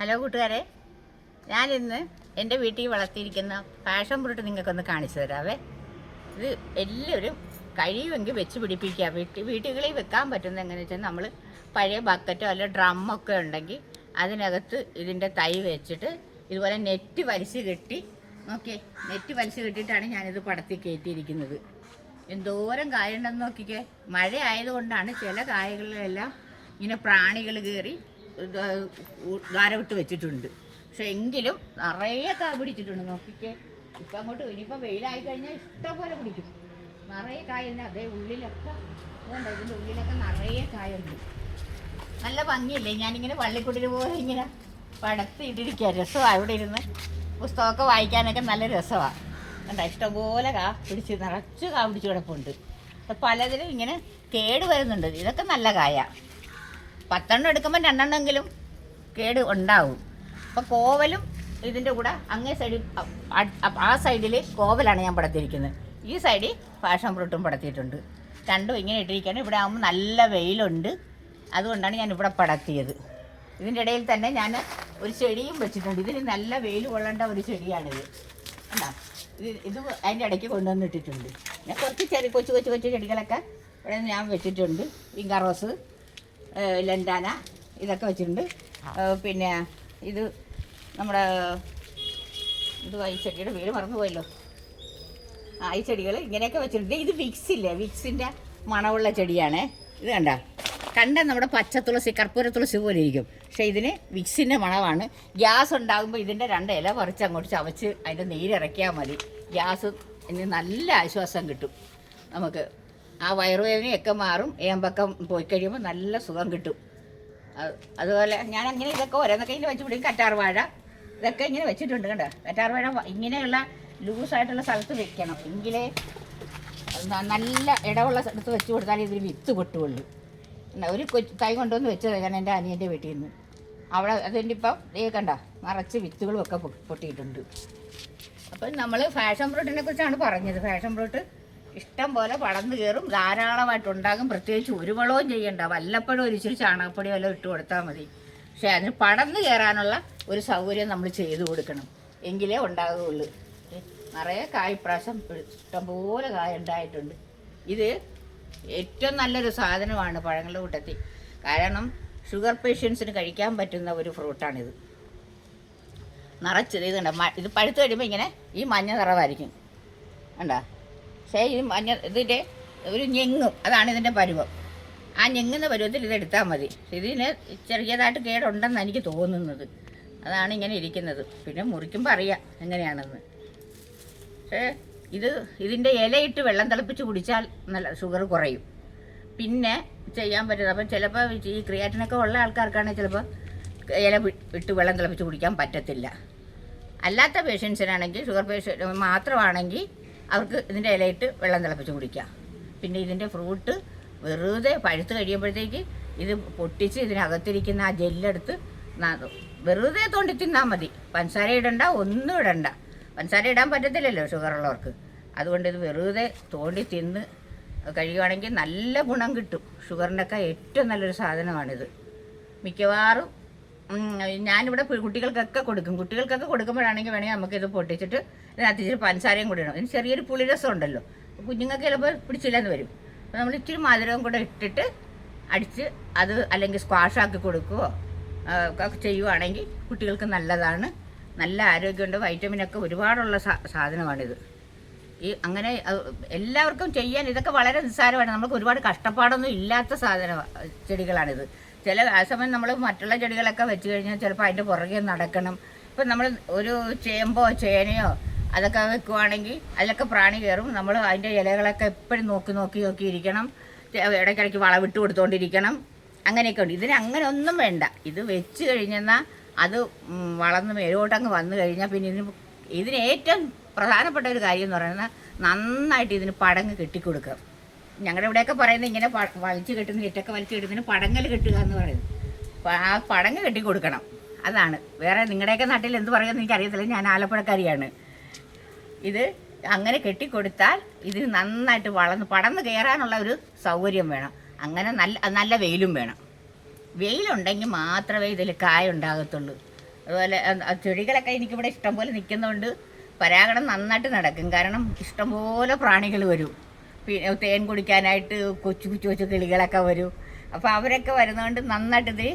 Hello കൂട്ടുകാരെ. ഞാനിന്ന് എന്റെ വീട്ടിൽ വളർത്തിയിരിക്കുന്ന പാഷൻ ഫ്രൂട്ട് നിങ്ങൾക്കൊന്ന് കാണിച്ചു തരാവേ. ഇത് എല്ലാവരും കഴിയുമെങ്കിൽ വെച്ച് പിടിപ്പിക്കുക. വീട്ടിൽ വീട്ടുകളിൽ വെക്കാൻ പറ്റുന്ന എങ്ങനെയാണെന്ന് വെച്ചാൽ നമ്മൾ പഴയ ബക്കറ്റോ അല്ല ഡ്രമ്മൊക്കെ ഉണ്ടെങ്കിൽ അതിനകത്ത് ഇതിന്റെ തൈ വെച്ചിട്ട് ഇതുപോലെ നെറ്റ് വലിച്ച് കെട്ടി നോക്കിയേ നെറ്റ് വലിച്ച് കെട്ടിയിട്ടാണ് ഞാനിത് പടത്തി കയറ്റിയിരിക്കുന്നത്. എന്തോരം കായുണ്ടെന്ന് നോക്കിക്കേ. മഴ ആയതുകൊണ്ടാണ് ചില കായകളിലെല്ലാം ഇങ്ങനെ പ്രാണികൾ കയറി ദ്വാരവിട്ട് വെച്ചിട്ടുണ്ട്. പക്ഷെ എങ്കിലും നിറയെ കാ പിടിച്ചിട്ടുണ്ട്. നോക്കിക്കേ. ഇപ്പം അങ്ങോട്ട് ഇനിയിപ്പോൾ വെയിലായി കഴിഞ്ഞാൽ ഇഷ്ടംപോലെ പിടിക്കും. നിറയെ കായുണ്ട് അതേ ഉള്ളിലൊക്കെ അതുകൊണ്ട് ഇതിന്റെ ഉള്ളിലൊക്കെ നിറയെ കായുണ്ട് നല്ല ഭംഗിയില്ലേ? ഞാനിങ്ങനെ പള്ളിക്കുട്ടിൽ പോലെ ഇങ്ങനെ പടത്തിയിട്ടിരിക്കുക രസമാണ് അവിടെ ഇരുന്ന്. പുസ്തകമൊക്കെ വായിക്കാനൊക്കെ നല്ല രസമാണ് കണ്ട? ഇഷ്ടംപോലെ കാ പിടിച്ച് നിറച്ച് കാ പിടിച്ച് കിടപ്പുണ്ട്. പലതിലും ഇങ്ങനെ കേട് വരുന്നുണ്ട്. ഇതൊക്കെ നല്ല കായ. പത്തെണ്ണം എടുക്കുമ്പോൾ രണ്ടെണ്ണമെങ്കിലും കേട് ഉണ്ടാവും. അപ്പോൾ കോവലും ഇതിന്റെ കൂടെ അങ്ങേ സൈഡിൽ ആ സൈഡിൽ കോവലാണ് ഞാൻ പടത്തിയിരിക്കുന്നത്. ഈ സൈഡിൽ ഫാഷൻ ഫ്രൂട്ടും പടത്തിയിട്ടുണ്ട്. രണ്ടും ഇങ്ങനെ ഇട്ടിരിക്കുകയാണ്. ഇവിടെ ആകുമ്പോൾ നല്ല വെയിലുണ്ട്. അതുകൊണ്ടാണ് ഞാൻ ഇവിടെ പടത്തിയത്. ഇതിന്റെ ഇടയിൽ തന്നെ ഞാൻ ഒരു ചെടിയും വെച്ചിട്ടുണ്ട്. ഇതിന് നല്ല വെയിൽ കൊള്ളേണ്ട ഒരു ചെടിയാണിത്. കണ്ടോ? ഇത് ഇത് അതിന്റെ ഇടയ്ക്ക് കൊണ്ടുവന്നിട്ടിട്ടുണ്ട് ഞാൻ കുറച്ച് ചെറിയ കൊച്ചു കൊച്ചു കൊച്ചു ചെടികളൊക്കെ ഇവിടെ ഞാൻ വെച്ചിട്ടുണ്ട്. വിങ്കാറോസ് ലണ്ടാന ഇതൊക്കെ വെച്ചിട്ടുണ്ട്. പിന്നെ ഇത് നമ്മുടെ ഇത് ഈ ചെടിയുടെ പേര് മറന്നുപോയല്ലോ. ആ ഈ ചെടികൾ ഇങ്ങനെയൊക്കെ വെച്ചിട്ടുണ്ട്. ഇത് വിക്സ് ഇല്ലേ വിക്സിന്റെ മണമുള്ള ചെടിയാണേ. ഇത് കണ്ട? കണ്ട നമ്മുടെ പച്ച തുളസി കർപ്പൂര തുളസി പോലെ ഇരിക്കും. പക്ഷേ ഇതിന് വിക്സിന്റെ മണമാണ്. ഗ്യാസ് ഉണ്ടാകുമ്പോൾ ഇതിന്റെ രണ്ട് ഇല പറിച്ച് അങ്ങോട്ട് ചവച്ച് അതിന്റെ നീരിറക്കിയാൽ മതി. ഗ്യാസ് ഇനി നല്ല ആശ്വാസം കിട്ടും. നമുക്ക് ആ വയറുവേദനയൊക്കെ മാറും ഏമ്പക്കം പോയി കഴിയുമ്പോൾ നല്ല സുഖം കിട്ടും. അതുപോലെ ഞാൻ അങ്ങനെ ഇതൊക്കെ ഓരോന്നൊക്കെ ഇങ്ങനെ വെച്ച് പിടിക്കും. കറ്റാർവാഴ ഇതൊക്കെ ഇങ്ങനെ വെച്ചിട്ടുണ്ട് കണ്ടോ? കറ്റാർവാഴ ഇങ്ങനെയുള്ള ലൂസായിട്ടുള്ള സ്ഥലത്ത് വെക്കണം. എങ്കിലേ നല്ല ഇടവുള്ള സ്ഥലത്ത് വെച്ച് കൊടുത്താലേ ഇതിൽ വിത്ത് പൊട്ടുള്ളൂ. ഒരു തൈ കൊണ്ടുവന്ന് വെച്ചത് ഞാൻ എന്റെ അനിയന്റെ വീട്ടിൽ നിന്ന്. അവിടെ അതിന്റെ ഇപ്പം ദേ കണ്ട നിറച്ച് വിത്തുകളും ഒക്കെ പൊട്ടിയിട്ടുണ്ട്. അപ്പം നമ്മൾ ഫാഷൻ ഫ്രൂട്ടിനെ കുറിച്ചാണ് പറഞ്ഞത്. ഫാഷൻ ഫ്രൂട്ട് ഇഷ്ടം പോലെ പടർന്നു കയറും ധാരാളമായിട്ടുണ്ടാകും. പ്രത്യേകിച്ച് ഒരു വളവും ചെയ്യണ്ട. വല്ലപ്പോഴും ഒരു ഇച്ചിരി ചാണകപ്പൊടി വല്ലതും ഇട്ട് കൊടുത്താൽ മതി. പക്ഷേ അതിന് പടർന്നു കയറാനുള്ള ഒരു സൗകര്യം നമ്മൾ ചെയ്തു കൊടുക്കണം. എങ്കിലേ ഉണ്ടാകുകയുള്ളൂ. നിറയെ കായ് പ്രാവശ്യം ഇഷ്ടംപോലെ കായ ഉണ്ടായിട്ടുണ്ട്. ഇത് ഏറ്റവും നല്ലൊരു സാധനമാണ് പഴങ്ങളുടെ കൂട്ടത്തിൽ. കാരണം ഷുഗർ പേഷ്യൻസിന് കഴിക്കാൻ പറ്റുന്ന ഒരു ഫ്രൂട്ടാണിത്. നിറച്ചത് ഇത് കണ്ട? ഇത് പഴുത്ത് കഴിയുമ്പോൾ ഇങ്ങനെ ഈ മഞ്ഞ നിറവായിരിക്കും. കണ്ട? പക്ഷേ ഇത് മഞ്ഞ ഇതിന്റെ ഒരു ഞെങ്ങും. അതാണ് ഇതിന്റെ പരുവം. ആ ഞെങ്ങുന്ന പരുവത്തിൽ ഇത് എടുത്താൽ മതി. ഇതിന് ചെറിയതായിട്ട് കേടുണ്ടെന്ന് എനിക്ക് തോന്നുന്നത്. അതാണ് ഇങ്ങനെ ഇരിക്കുന്നത്. പിന്നെ മുറിക്കുമ്പോൾ അറിയാം എങ്ങനെയാണെന്ന്. പക്ഷേ ഇത് ഇതിന്റെ ഇലയിട്ട് വെള്ളം തിളപ്പിച്ച് കുടിച്ചാൽ നല്ല ഷുഗർ കുറയും. പിന്നെ ചെയ്യാൻ പറ്റുന്നത്. അപ്പം ചിലപ്പോൾ ഈ ക്രിയാറ്റിനൊക്കെ ഉള്ള ആൾക്കാർക്കാണെങ്കിൽ ചിലപ്പോൾ ഇല ഇട്ട് വെള്ളം തിളപ്പിച്ച് കുടിക്കാൻ പറ്റത്തില്ല. അല്ലാത്ത പേഷ്യൻസിനാണെങ്കിൽ ഷുഗർ പേഷ്യൻ മാത്രമാണെങ്കിൽ അവർക്ക് ഇതിന്റെ ഇലയിട്ട് വെള്ളം തിളപ്പിച്ച് കുടിക്കാം. പിന്നെ ഇതിന്റെ ഫ്രൂട്ട് വെറുതെ പഴുത്ത് കഴിയുമ്പോഴത്തേക്ക് ഇത് പൊട്ടിച്ച് ഇതിനകത്തിരിക്കുന്ന ആ ജെല്ലെടുത്ത് വെറുതെ തോണ്ടി തിന്നാൽ മതി. പഞ്ചസാര ഇടണ്ട ഒന്നും ഇടണ്ട. പഞ്ചസാര ഇടാൻ പറ്റത്തില്ലല്ലോ ഷുഗർ ഉള്ളവർക്ക്. അതുകൊണ്ട് ഇത് വെറുതെ തോണ്ടി തിന്ന് കഴിയുവാണെങ്കിൽ നല്ല ഗുണം കിട്ടും. ഷുഗറിന്റെയൊക്കെ ഏറ്റവും നല്ലൊരു സാധനമാണിത്. മിക്കവാറും ഞാനിവിടെ കുട്ടികൾക്കൊക്കെ കൊടുക്കും. കുട്ടികൾക്കൊക്കെ കൊടുക്കുമ്പോഴാണെങ്കിൽ വേണമെങ്കിൽ ഇത് പൊട്ടിച്ചിട്ട് ഇതിനകത്ത് പഞ്ചസാരയും കൂടി ഇടണം. ഇതിന് ചെറിയൊരു പുളിരസം ഉണ്ടല്ലോ. കുഞ്ഞുങ്ങൾക്ക് ചിലപ്പോൾ പിടിച്ചില്ലെന്ന് വരും. അപ്പോൾ നമ്മൾ ഇച്ചിരി മധുരവും കൂടെ ഇട്ടിട്ട് അടിച്ച് അത് അല്ലെങ്കിൽ സ്ക്വാഷാക്കി കൊടുക്കുകയോ ഒക്കെ ചെയ്യുവാണെങ്കിൽ കുട്ടികൾക്ക് നല്ലതാണ്. നല്ല ആരോഗ്യമുണ്ട്. വൈറ്റമിനൊക്കെ ഒരുപാടുള്ള സാധനമാണിത്. ഈ അങ്ങനെ എല്ലാവർക്കും ചെയ്യാൻ ഇതൊക്കെ വളരെ നിസ്സാരമാണ്. നമുക്ക് ഒരുപാട് കഷ്ടപ്പാടൊന്നും ഇല്ലാത്ത സാധന ചെടികളാണിത്. ചില സമയം നമ്മൾ മറ്റുള്ള ചെടികളൊക്കെ വെച്ച് കഴിഞ്ഞാൽ ചിലപ്പോൾ അതിന്റെ പുറകെ നടക്കണം. ഇപ്പം നമ്മൾ ഒരു ചേമ്പോ ചേനയോ അതൊക്കെ വെക്കുവാണെങ്കിൽ അതിലൊക്കെ പ്രാണി കയറും നമ്മൾ അതിന്റെ ഇലകളൊക്കെ എപ്പോഴും നോക്കി നോക്കി നോക്കി ഇരിക്കണം. ഇടയ്ക്കിടയ്ക്ക് വളവിട്ട് കൊടുത്തോണ്ടിരിക്കണം. അങ്ങനെയൊക്കെ ഉണ്ട്. ഇതിന് അങ്ങനെ ഒന്നും വേണ്ട. ഇത് വെച്ച് കഴിഞ്ഞെന്നാൽ അത് വളർന്ന് മേലോട്ടങ്ങ് വന്നു കഴിഞ്ഞാൽ പിന്നെ ഇതിന് ഇതിന് ഏറ്റവും പ്രധാനപ്പെട്ട ഒരു കാര്യം എന്ന് പറയുന്നത് നന്നായിട്ട് ഇതിന് പടങ്ങ് കെട്ടിക്കൊടുക്കുക. ഞങ്ങളുടെ ഇവിടെയൊക്കെ പറയുന്നത് ഇങ്ങനെ വലിച്ചു കെട്ടുന്ന ഇട്ടൊക്കെ വലിച്ചു കെട്ടുന്നതിന് പടങ്ങൽ കെട്ടുക എന്ന് പറയുന്നത്. അപ്പോൾ ആ പടങ്ങ് കെട്ടി കൊടുക്കണം. അതാണ്. വേറെ നിങ്ങളുടെയൊക്കെ നാട്ടിൽ എന്ത് പറയുമെന്ന് എനിക്കറിയത്തില്ല. ഞാൻ ആലപ്പുഴക്കാരിയാണ്. ഇത് അങ്ങനെ കെട്ടിക്കൊടുത്താൽ ഇതിന് നന്നായിട്ട് വളർന്ന് പടന്ന് കയറാനുള്ള ഒരു സൗകര്യം വേണം. അങ്ങനെ നല്ല നല്ല വെയിലും വേണം. വെയിലുണ്ടെങ്കിൽ മാത്രമേ ഇതിൽ കായ ഉണ്ടാകത്തുള്ളൂ. അതുപോലെ ചെടികളൊക്കെ എനിക്കിവിടെ ഇഷ്ടംപോലെ നിൽക്കുന്നതുകൊണ്ട് പരാഗണം നന്നായിട്ട് നടക്കും. കാരണം ഇഷ്ടംപോലെ പ്രാണികൾ വരും. പിന്നെ തേൻ കുടിക്കാനായിട്ട് കൊച്ചു കൊച്ചു കൊച്ചു കിളികളൊക്കെ വരും. അപ്പോൾ അവരൊക്കെ വരുന്നതുകൊണ്ട് നന്നായിട്ട് ഇതിൽ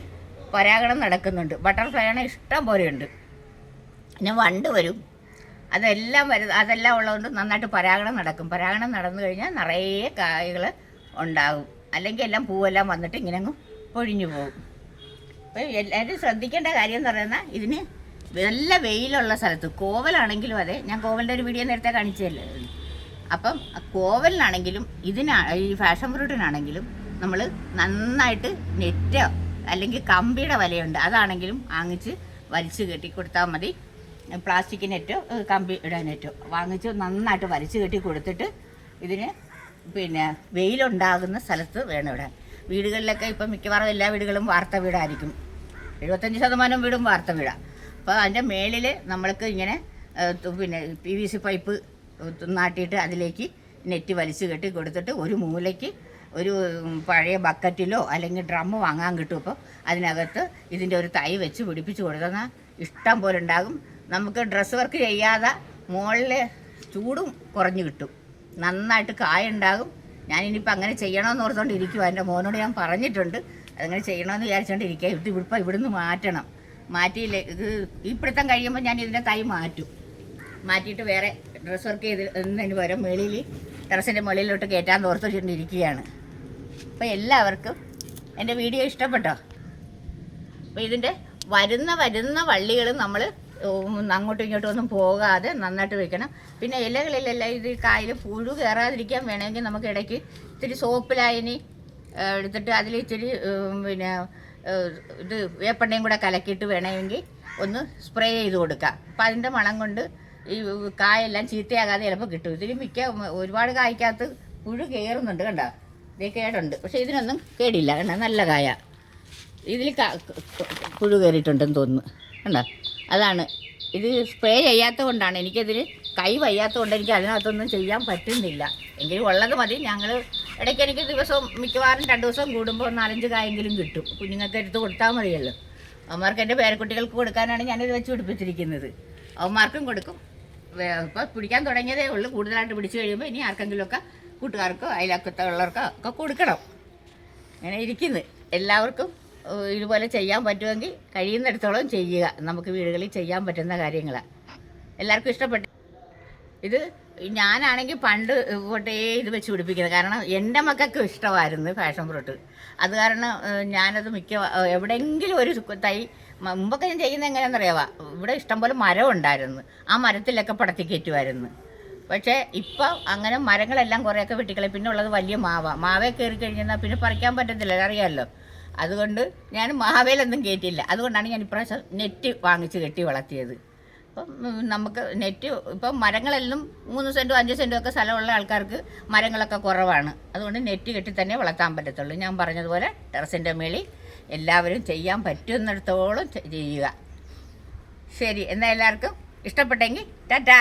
പരാഗണം നടക്കുന്നുണ്ട്. ബട്ടർഫ്ലൈ ആണ് ഇഷ്ടം പോലെയുണ്ട്. പിന്നെ വണ്ട് വരും. അതെല്ലാം വരും അതെല്ലാം ഉള്ളതുകൊണ്ട് നന്നായിട്ട് പരാഗണം നടക്കും. പരാഗണം നടന്നു കഴിഞ്ഞാൽ നിറയെ കായകൾ ഉണ്ടാകും അല്ലെങ്കിൽ എല്ലാം പൂവെല്ലാം വന്നിട്ട് ഇങ്ങനെ അങ്ങ് പൊഴിഞ്ഞു പോകും അപ്പോൾ എല്ലാവരും ശ്രദ്ധിക്കേണ്ട കാര്യം എന്ന് പറയുന്നത് ഇതിന് നല്ല വെയിലുള്ള സ്ഥലത്ത് കോവലാണെങ്കിലും അതെ ഞാൻ കോവലിന്റെ ഒരു വീഡിയോ നേരത്തെ കാണിച്ചതല്ലേ? അപ്പം കോവലിനാണെങ്കിലും ഇതിനാ ഈ ഫാഷൻ ഫ്രൂട്ടിനാണെങ്കിലും നമ്മൾ നന്നായിട്ട് നെറ്റോ അല്ലെങ്കിൽ കമ്പിയുടെ വലയുണ്ട് അതാണെങ്കിലും വാങ്ങിച്ച് വലിച്ചു കെട്ടി കൊടുത്താൽ മതി. പ്ലാസ്റ്റിക് നെറ്റോ കമ്പി നെറ്റോ വാങ്ങിച്ച് നന്നായിട്ട് വലിച്ചു കെട്ടി കൊടുത്തിട്ട് ഇതിന് പിന്നെ വെയിലുണ്ടാകുന്ന സ്ഥലത്ത് വേണം ഇടാൻ. വീടുകളിലൊക്കെ ഇപ്പം മിക്കവാറും എല്ലാ വീടുകളും വാർത്ത വീടായിരിക്കും. എഴുപത്തഞ്ച് ശതമാനം വീടും വാർത്ത വീടാണ് അപ്പോൾ അതിന്റെ മേളിൽ നമ്മൾക്ക് ഇങ്ങനെ പിന്നെ പി വി സി പൈപ്പ് നാട്ടിയിട്ട് അതിലേക്ക് നെറ്റ് വലിച്ചു കെട്ടി കൊടുത്തിട്ട് ഒരു മൂലയ്ക്ക് ഒരു പഴയ ബക്കറ്റിലോ അല്ലെങ്കിൽ ഡ്രമ്മ് വാങ്ങാൻ കിട്ടും അപ്പോൾ അതിനകത്ത് ഇതിന്റെ ഒരു തൈ വെച്ച് പിടിപ്പിച്ച് കൊടുത്തെന്നാൽ ഇഷ്ടം പോലെ ഉണ്ടാകും. നമുക്ക് ഡ്രസ്സ് വർക്ക് ചെയ്യാതെ മുകളിൽ ചൂടും കുറഞ്ഞു കിട്ടും. നന്നായിട്ട് കായ ഉണ്ടാകും. ഞാനിനിയിപ്പോൾ അങ്ങനെ ചെയ്യണമെന്ന് ഓർത്തുകൊണ്ട് ഇരിക്കുക എന്റെ മോനോട് ഞാൻ പറഞ്ഞിട്ടുണ്ട്. അതങ്ങനെ ചെയ്യണമെന്ന് വിചാരിച്ചുകൊണ്ട് ഇരിക്കുക ഇത് ഇപ്പോൾ ഇവിടുന്ന് മാറ്റണം. മാറ്റിയില്ലേ? ഇത് ഇപ്പോഴത്തെ കഴിയുമ്പോൾ ഞാൻ ഇതിന്റെ തൈ മാറ്റും. മാറ്റിയിട്ട് വേറെ ഡ്രസ് വർക്ക് ചെയ്ത് എന്നതിന് പകരം മേളിൽ ടെറസിന്റെ മുകളിലോട്ട് കയറ്റാൻ ഓർത്തുകൊണ്ടിരിക്കുകയാണ് അപ്പോൾ എല്ലാവർക്കും എന്റെ വീഡിയോ ഇഷ്ടപ്പെട്ടോ? അപ്പോൾ ഇതിന്റെ വരുന്ന വരുന്ന വള്ളികൾ നമ്മൾ അങ്ങോട്ടും ഇങ്ങോട്ടും ഒന്നും പോകാതെ നന്നായിട്ട് വെക്കണം. പിന്നെ ഇലകളിലെല്ലാം ഇത് കായിൽ പുഴു കയറാതിരിക്കാൻ വേണമെങ്കിൽ നമുക്ക് ഇടയ്ക്ക് ഇത്തിരി സോപ്പ് ലായനി എടുത്തിട്ട് അതിൽ ഇത്തിരി പിന്നെ ഇത് വേപ്പെണ്ണയും കൂടെ കലക്കിയിട്ട് വേണമെങ്കിൽ ഒന്ന് സ്പ്രേ ചെയ്ത് കൊടുക്കുക അപ്പം അതിന്റെ മണം കൊണ്ട് ഈ കായെല്ലാം ചീത്തയാകാതെ ചിലപ്പോൾ കിട്ടും. ഇതിൽ മിക്ക ഒരുപാട് കായ്ക്കകത്ത് പുഴു കയറുന്നുണ്ട് കണ്ടോ? ഇതേ കേടുണ്ട്. പക്ഷെ ഇതിനൊന്നും കേടില്ല. കണ്ടോ? നല്ല കായ. ഇതിൽ പുഴു കയറിയിട്ടുണ്ടെന്ന് തോന്നുന്നു. കണ്ടോ? അതാണ്. ഇത് സ്പ്രേ ചെയ്യാത്തത് കൊണ്ടാണ്. എനിക്കതിൽ കൈ വയ്യാത്തത് കൊണ്ട് എനിക്ക് അതിനകത്തൊന്നും ചെയ്യാൻ പറ്റുന്നില്ല. എങ്കിലും ഉള്ളത് മതി. ഞങ്ങൾ ഇടയ്ക്ക് എനിക്ക് ദിവസവും മിക്കവാറും രണ്ട് ദിവസം കൂടുമ്പോൾ നാലഞ്ച് കായെങ്കിലും കിട്ടും. കുഞ്ഞുങ്ങൾക്ക് എടുത്ത് കൊടുത്താൽ മതിയല്ലോ. അവന്മാർക്ക് എന്റെ പേരക്കുട്ടികൾക്ക് കൊടുക്കാനാണ് ഞാനിത് വെച്ച് പിടിപ്പിച്ചിരിക്കുന്നത്. അവന്മാർക്കും കൊടുക്കും. ഇപ്പോൾ പിടിക്കാൻ തുടങ്ങിയതേ ഉള്ളൂ. കൂടുതലായിട്ട് പിടിച്ചു കഴിയുമ്പോൾ ഇനി ആർക്കെങ്കിലുമൊക്കെ കൂട്ടുകാർക്കോ അയലക്കത്തെ ഉള്ളവർക്കോ ഒക്കെ കൊടുക്കണം. അങ്ങനെ ഇരിക്കുന്നു. എല്ലാവർക്കും ഇതുപോലെ ചെയ്യാൻ പറ്റുമെങ്കിൽ കഴിയുന്നിടത്തോളം ചെയ്യുക. നമുക്ക് വീടുകളിൽ ചെയ്യാൻ പറ്റുന്ന കാര്യങ്ങളാണ് എല്ലാവർക്കും ഇഷ്ടപ്പെട്ടു ഇത് ഞാനാണെങ്കിൽ പണ്ട് പോട്ടേ ഇത് വെച്ച് പിടിപ്പിക്കുന്നത്. കാരണം എന്റെ മക്കൾക്ക് ഇഷ്ടമായിരുന്നു ഫാഷൻ ഫ്രൂട്ട് അത് കാരണം ഞാനത് മിക്ക എവിടെയെങ്കിലും ഒരു തൈ മുമ്പൊക്കെ ഞാൻ ചെയ്യുന്നത് എങ്ങനെയാണെന്നറിയാവാ ഇവിടെ ഇഷ്ടംപോലെ മരം ഉണ്ടായിരുന്നു. ആ മരത്തിലൊക്കെ പടത്തി കയറ്റുമായിരുന്നു. പക്ഷേ ഇപ്പോൾ അങ്ങനെ മരങ്ങളെല്ലാം കുറേയൊക്കെ വെട്ടിക്കളെ പിന്നെ ഉള്ളത് വലിയ മാവ. മാവേ കയറി കഴിഞ്ഞാൽ പിന്നെ പറിക്കാൻ പറ്റത്തില്ല അറിയാമല്ലോ അതുകൊണ്ട് ഞാൻ മാവേലൊന്നും കയറ്റിയില്ല. അതുകൊണ്ടാണ് ഞാൻ ഇപ്രാവശ്യം നെറ്റ് വാങ്ങിച്ച് കെട്ടി വളർത്തിയത്. നമുക്ക് നെറ്റ് ഇപ്പം മരങ്ങളെല്ലാം മൂന്ന് സെന്റും അഞ്ച് സെന്റും ഒക്കെ സ്ഥലമുള്ള ആൾക്കാർക്ക് മരങ്ങളൊക്കെ കുറവാണ്. അതുകൊണ്ട് നെറ്റ് കെട്ടി തന്നെ വളർത്താൻ പറ്റത്തുള്ളൂ. ഞാൻ പറഞ്ഞതുപോലെ ടെറസിന്റെ മേളിൽ എല്ലാവരും ചെയ്യാൻ പറ്റുന്നിടത്തോളം ചെയ്യുക. ശരി എന്നാൽ എല്ലാവർക്കും ഇഷ്ടപ്പെട്ടെങ്കിൽ ടാറ്റാ!